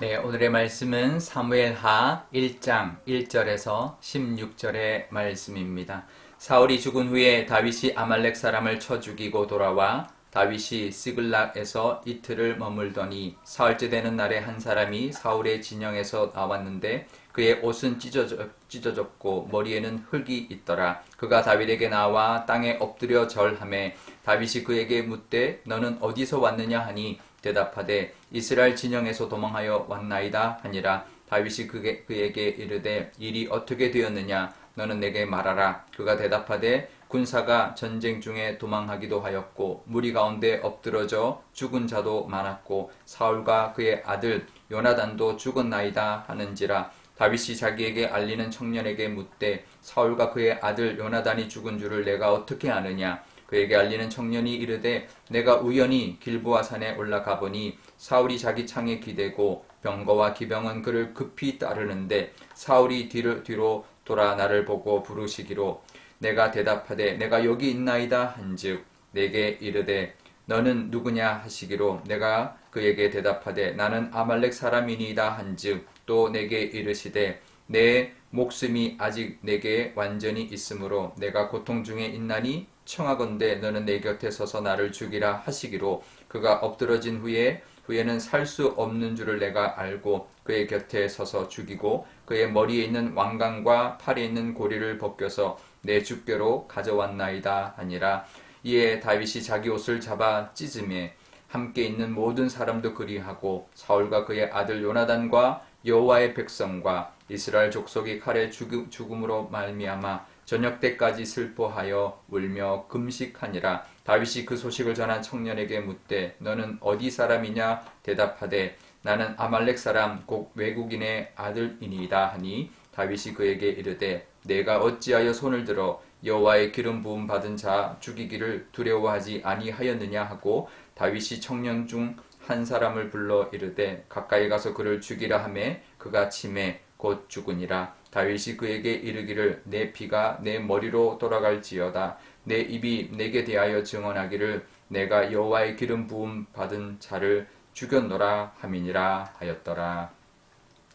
네, 오늘의 말씀은 사무엘하 1장 1절에서 16절의 말씀입니다. 사울이 죽은 후에 다윗이 아말렉 사람을 쳐 죽이고 돌아와 다윗이 시글락에서 이틀을 머물더니 사흘째 되는 날에 한 사람이 사울의 진영에서 나왔는데 그의 옷은 찢어졌, 찢어졌고 머리에는 흙이 있더라. 그가 다윗에게 나와 땅에 엎드려 절함에 다윗이 그에게 묻되 너는 어디서 왔느냐 하니 대답하되 이스라엘 진영에서 도망하여 왔나이다 하니라. 다윗이 그게, 그에게 이르되 일이 어떻게 되었느냐? 너는 내게 말하라. 그가 대답하되 군사가 전쟁 중에 도망하기도 하였고 무리 가운데 엎드러져 죽은 자도 많았고 사울과 그의 아들 요나단도 죽었나이다 하는지라. 다윗이 자기에게 알리는 청년에게 묻되 사울과 그의 아들 요나단이 죽은 줄을 내가 어떻게 아느냐 그에게 알리는 청년이 이르되 내가 우연히 길보아 산에 올라가 보니 사울이 자기 창에 기대고 병거와 기병은 그를 급히 따르는데 사울이 뒤를 뒤로 돌아 나를 보고 부르시기로 내가 대답하되 내가 여기 있나이다 한즉 내게 이르되 너는 누구냐 하시기로 내가 그에게 대답하되 나는 아말렉 사람이니이다 한즉 또 내게 이르시되 내 목숨이 아직 내게 완전히 있으므로 내가 고통 중에 있나니 청하건대 너는 내 곁에 서서 나를 죽이라 하시기로 그가 엎드러진 후에 후에는 살 수 없는 줄을 내가 알고 그의 곁에 서서 죽이고 그의 머리에 있는 왕관과 팔에 있는 고리를 벗겨서 내 주께로 가져왔나이다 하니라. 이에 다윗이 자기 옷을 잡아 찢음에 함께 있는 모든 사람도 그리하고 사울과 그의 아들 요나단과 여호와의 백성과 이스라엘 족속이 칼에 죽음으로 말미암아 저녁 때까지 슬퍼하여 울며 금식하니라. 다윗이 그 소식을 전한 청년에게 묻되 너는 어디 사람이냐? 대답하되 나는 아말렉 사람 곧 외국인의 아들이니이다. 하니 다윗이 그에게 이르되 내가 어찌하여 손을 들어 여호와의 기름 부음 받은 자 죽이기를 두려워하지 아니하였느냐? 하고 다윗이 청년 중 한 사람을 불러 이르되 가까이 가서 그를 죽이라 하매 그가 침에 곧 죽으니라 다윗이 그에게 이르기를 내 피가 내 머리로 돌아갈지어다 내 입이 내게 대하여 증언하기를 내가 여호와의 기름 부음 받은 자를 죽였노라 함이니라 하였더라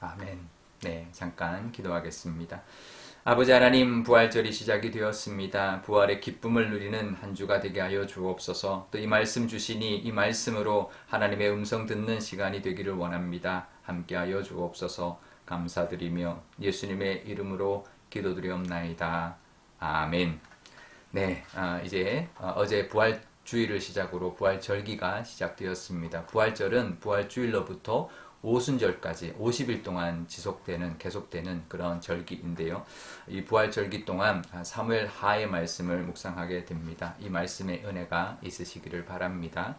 아멘 네 잠깐 기도하겠습니다 아버지 하나님 부활절이 시작이 되었습니다. 부활의 기쁨을 누리는 한 주가 되게 하여 주옵소서. 또 이 말씀 주시니 이 말씀으로 하나님의 음성 듣는 시간이 되기를 원합니다. 함께하여 주옵소서. 감사드리며 예수님의 이름으로 기도드리옵나이다. 아멘. 네, 아, 이제 어, 제 부활 주일을 시작으로 부활절기가 시작되었습니다. 부활절은 부활주일로부터 오순절까지 50일 동안 지속되는 계속되는 그런 절기인데요. 이 부활 절기 동안 사무엘 하의 말씀을 묵상하게 됩니다. 이 말씀의 은혜가 있으시기를 바랍니다.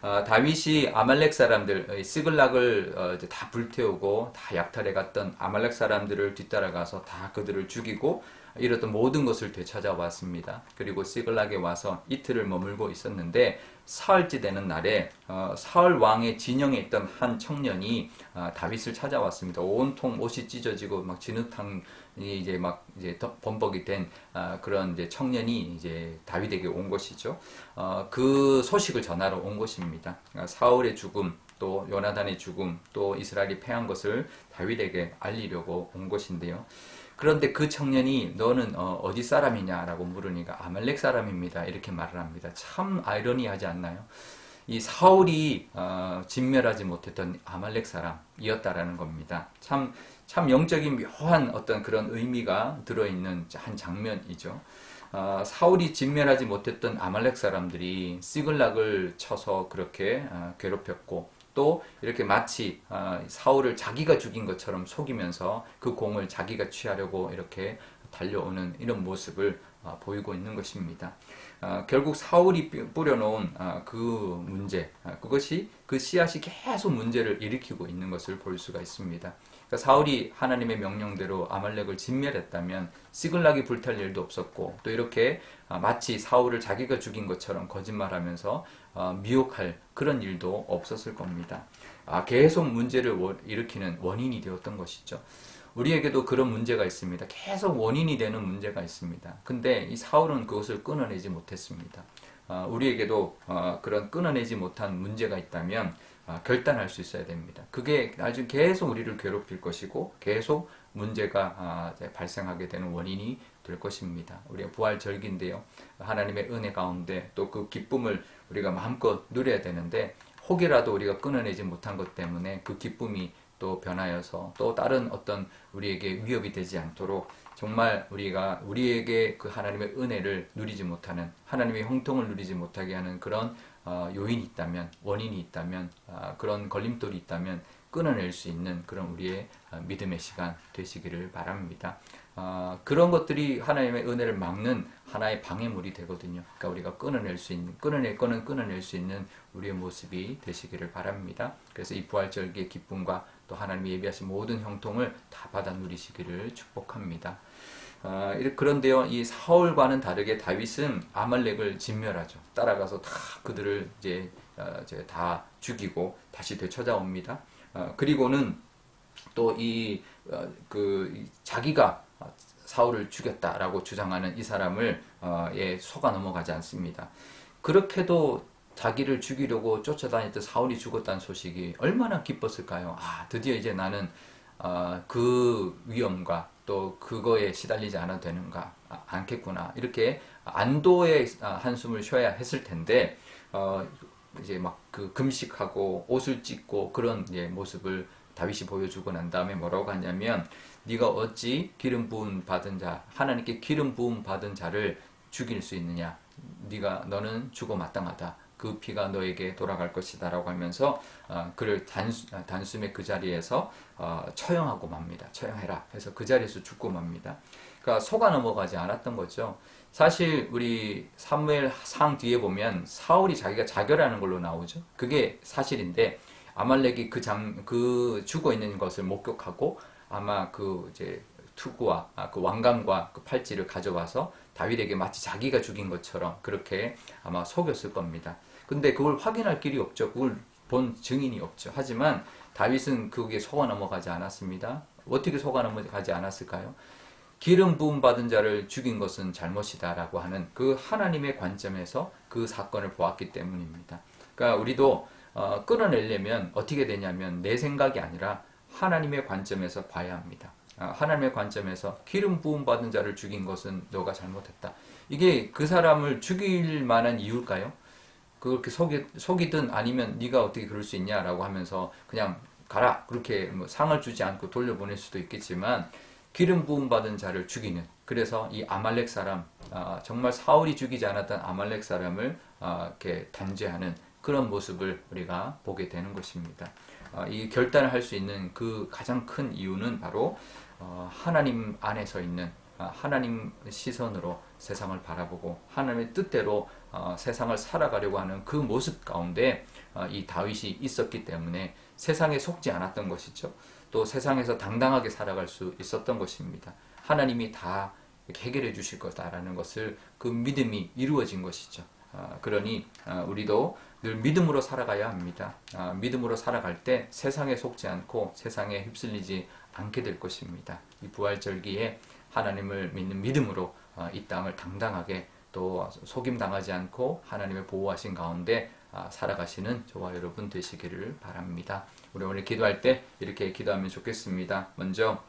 어, 다윗이 아말렉 사람들 시글락을 어, 다 불태우고 다 약탈해 갔던 아말렉 사람들을 뒤따라가서 다 그들을 죽이고 이렇던 모든 것을 되찾아왔습니다. 그리고 시글락에 와서 이틀을 머물고 있었는데 사흘째 되는 날에 어, 사울 왕의 진영에 있던 한 청년이 어, 다윗을 찾아왔습니다. 온통 옷이 찢어지고 막 진흙탕이 이제 막 이제 범벅이 된 어, 그런 이제 청년이 이제 다윗에게 온 것이죠. 어, 그 소식을 전하러 온 것입니다. 어, 사울의 죽음 또 요나단의 죽음 또 이스라엘이 패한 것을 다윗에게 알리려고 온 것인데요. 그런데 그 청년이 너는 어, 디 사람이냐라고 물으니까 아말렉 사람입니다. 이렇게 말을 합니다. 참 아이러니하지 않나요? 이 사울이 어, 진멸하지 못했던 아말렉 사람이었다라는 겁니다. 참, 참 영적인 묘한 어떤 그런 의미가 들어있는 한 장면이죠. 어, 사울이 진멸하지 못했던 아말렉 사람들이 시글락을 쳐서 그렇게 어, 괴롭혔고 또 이렇게 마치 어, 사울을 자기가 죽인 것처럼 속이면서 그 공을 자기가 취하려고 이렇게 달려오는 이런 모습을 어, 보이고 있는 것입니다. 어, 결국 사울이 뿌려놓은 그 문제, 그것이 그 씨앗이 계속 문제를 일으키고 있는 것을 볼 수가 있습니다. 그러니까 사울이 하나님의 명령대로 아말렉을 진멸했다면 시글락이 불탈 일도 없었고 또 이렇게 마치 사울을 자기가 죽인 것처럼 거짓말하면서 어, 미혹할 그런 일도 없었을 겁니다. 아, 계속 문제를 일으키는 원인이 되었던 것이죠. 우리에게도 그런 문제가 있습니다. 계속 원인이 되는 문제가 있습니다. 근데 이 사울은 그것을 끊어내지 못했습니다. 어, 우리에게도 어, 그런 끊어내지 못한 문제가 있다면 아, 결단할 수 있어야 됩니다. 그게 나중에 계속 우리를 괴롭힐 것이고 계속 문제가 아, 발생하게 되는 원인이 될 것입니다. 우리가 부활 절기인데요. 하나님의 은혜 가운데 또 그 기쁨을 우리가 마음껏 누려야 되는데 혹이라도 우리가 끊어내지 못한 것 때문에 그 기쁨이 또 변하여서 또 다른 어떤 우리에게 위협이 되지 않도록 정말 우리가 우리에게 그 하나님의 은혜를 누리지 못하는 하나님의 형통을 누리지 못하게 하는 그런 어, 요인이 있다면 원인이 있다면 아, 그런 걸림돌이 있다면 끊어낼 수 있는 그런 우리의 아, 믿음의 시간 되시기를 바랍니다. 아, 그런 것들이 하나님의 은혜를 막는 하나의 방해물이 되거든요. 그러니까 우리가 끊어낼 수 있는 끊어낼 거는 끊어낼 수 있는 우리의 모습이 되시기를 바랍니다. 그래서 이 부활절기의 기쁨과 또 하나님이 예비하신 모든 형통을 다 받아 누리시기를 축복합니다. 아, 그런데요, 이 사울과는 다르게 다윗은 아말렉을 진멸하죠. 따라가서 다 그들을 이제, 어, 이제 다 죽이고 다시 되찾아옵니다. 어, 그리고는 또이그 자기가 사울을 죽였다라고 주장하는 이 사람을 어, 예, 속아 넘어가지 않습니다. 그렇게도 자기를 죽이려고 쫓아다녔던 사울이 죽었다는 소식이 얼마나 기뻤을까요? 아, 드디어 이제 나는 어, 그 위험과 또 그거에 시달리지 않아도 되는가? 아, 않겠구나. 이렇게 안도의 아, 한숨을 쉬어야 했을 텐데 어, 이제 막 그 금식하고 옷을 찢고 그런 예, 모습을 다윗이 보여주고 난 다음에 뭐라고 하냐면 네가 어찌 기름 부음 받은 자 하나님께 기름 부음 받은 자를 죽일 수 있느냐? 네가 너는 죽어 마땅하다 그 피가 너에게 돌아갈 것이다라고 하면서 어, 그를 단수, 아, 단숨에 그 자리에서 어, 처형하고 맙니다. 처형해라 해서 그 자리에서 죽고 맙니다. 그러니까 속아 넘어가지 않았던 거죠. 사실 우리 사무엘 상 뒤에 보면 사울이 자기가 자결하는 걸로 나오죠. 그게 사실인데 아말렉이 그 장, 그 죽어 있는 것을 목격하고 아마 그 이제 투구와 아, 그 왕관과 그 팔찌를 가져와서 다윗에게 마치 자기가 죽인 것처럼 그렇게 아마 속였을 겁니다. 근데 그걸 확인할 길이 없죠. 그걸 본 증인이 없죠. 하지만 다윗은 그게 속아 넘어가지 않았습니다. 어떻게 속아 넘어가지 않았을까요? 기름 부음 받은 자를 죽인 것은 잘못이다라고 하는 그 하나님의 관점에서 그 사건을 보았기 때문입니다. 그러니까 우리도 어, 끌어내려면 어떻게 되냐면 내 생각이 아니라 하나님의 관점에서 봐야 합니다. 아, 하나님의 관점에서 기름 부음 받은 자를 죽인 것은 너가 잘못했다. 이게 그 사람을 죽일 만한 이유일까요? 그렇게 속이, 속이든 아니면 네가 어떻게 그럴 수 있냐라고 하면서 그냥 가라 그렇게 뭐 상을 주지 않고 돌려보낼 수도 있겠지만 기름 부음 받은 자를 죽이는 그래서 이 아말렉 사람 아, 정말 사울이 죽이지 않았던 아말렉 사람을 아, 이렇게 단죄하는 그런 모습을 우리가 보게 되는 것입니다. 아, 이 결단을 할 수 있는 그 가장 큰 이유는 바로 어, 하나님 안에서 있는 아, 하나님 시선으로 세상을 바라보고 하나님의 뜻대로 어, 세상을 살아가려고 하는 그 모습 가운데 어, 이 다윗이 있었기 때문에 세상에 속지 않았던 것이죠. 또 세상에서 당당하게 살아갈 수 있었던 것입니다. 하나님이 다 해결해 주실 거다라는 것을 그 믿음이 이루어진 것이죠. 아, 그러니 아, 우리도 늘 믿음으로 살아가야 합니다. 아, 믿음으로 살아갈 때 세상에 속지 않고 세상에 휩쓸리지 않게 될 것입니다. 이 부활절기에 하나님을 믿는 믿음으로 아, 이 땅을 당당하게 또 속임 당하지 않고 하나님의 보호하신 가운데 아, 살아가시는 저와 여러분 되시기를 바랍니다. 우리 오늘 기도할 때 이렇게 기도하면 좋겠습니다. 먼저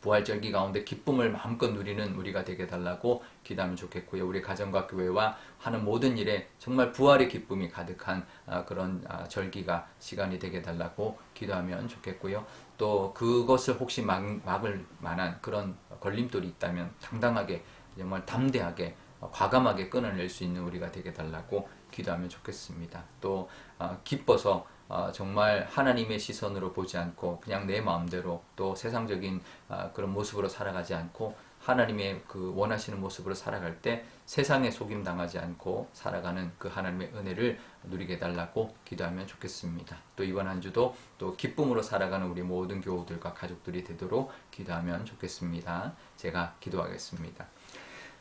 부활절기 가운데 기쁨을 마음껏 누리는 우리가 되게 달라고 기도하면 좋겠고요. 우리 가정과 교회와 하는 모든 일에 정말 부활의 기쁨이 가득한 아, 그런 아, 절기가 시간이 되게 달라고 기도하면 좋겠고요. 또 그것을 혹시 막, 막을 만한 그런 걸림돌이 있다면 당당하게 정말 담대하게 어, 과감하게 끊어낼 수 있는 우리가 되게 달라고 기도하면 좋겠습니다. 또 어, 기뻐서 어, 정말 하나님의 시선으로 보지 않고 그냥 내 마음대로 또 세상적인 아, 그런 모습으로 살아가지 않고 하나님의 그 원하시는 모습으로 살아갈 때 세상에 속임 당하지 않고 살아가는 그 하나님의 은혜를 누리게 달라고 기도하면 좋겠습니다. 또 이번 한 주도 또 기쁨으로 살아가는 우리 모든 교우들과 가족들이 되도록 기도하면 좋겠습니다. 제가 기도하겠습니다.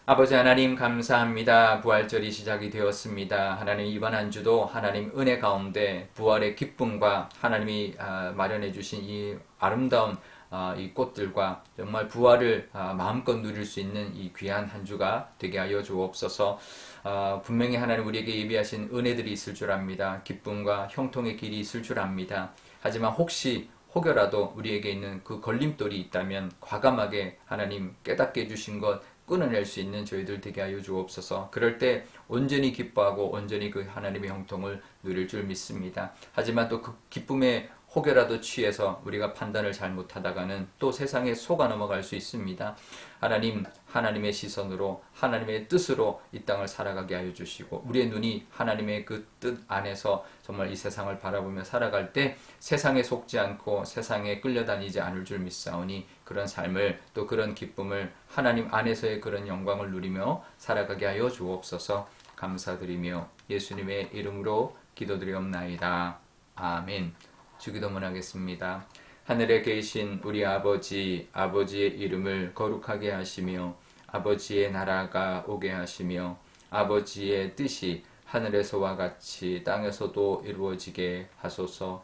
아버지 하나님 감사합니다. 부활절이 시작이 되었습니다. 하나님 이번 한 주도 하나님 은혜 가운데 부활의 기쁨과 하나님이 아, 마련해 주신 이 아름다운 아, 이 꽃들과 정말 부활을 아, 마음껏 누릴 수 있는 이 귀한 한 주가 되게 하여 주옵소서. 아, 분명히 하나님 우리에게 예비하신 은혜들이 있을 줄 압니다. 기쁨과 형통의 길이 있을 줄 압니다. 하지만 혹시 혹여라도 우리에게 있는 그 걸림돌이 있다면 과감하게 하나님 깨닫게 해주신 것 끊어낼 수 있는 저희들 되게 하여 주옵소서. 그럴 때 온전히 기뻐하고 온전히 그 하나님의 형통을 누릴 줄 믿습니다. 하지만 또 그 기쁨에 혹여라도 취해서 우리가 판단을 잘못하다가는 또 세상에 속아 넘어갈 수 있습니다. 하나님, 하나님의 시선으로, 하나님의 뜻으로 이 땅을 살아가게 하여 주시고, 우리의 눈이 하나님의 그 뜻 안에서 정말 이 세상을 바라보며 살아갈 때 세상에 속지 않고 세상에 끌려다니지 않을 줄 믿사오니 그런 삶을 또 그런 기쁨을 하나님 안에서의 그런 영광을 누리며 살아가게 하여 주옵소서 감사드리며 예수님의 이름으로 기도드리옵나이다. 아멘. 주기도문 하겠습니다. 하늘에 계신 우리 아버지, 아버지의 이름을 거룩하게 하시며, 아버지의 나라가 오게 하시며, 아버지의 뜻이 하늘에서와 같이 땅에서도 이루어지게 하소서.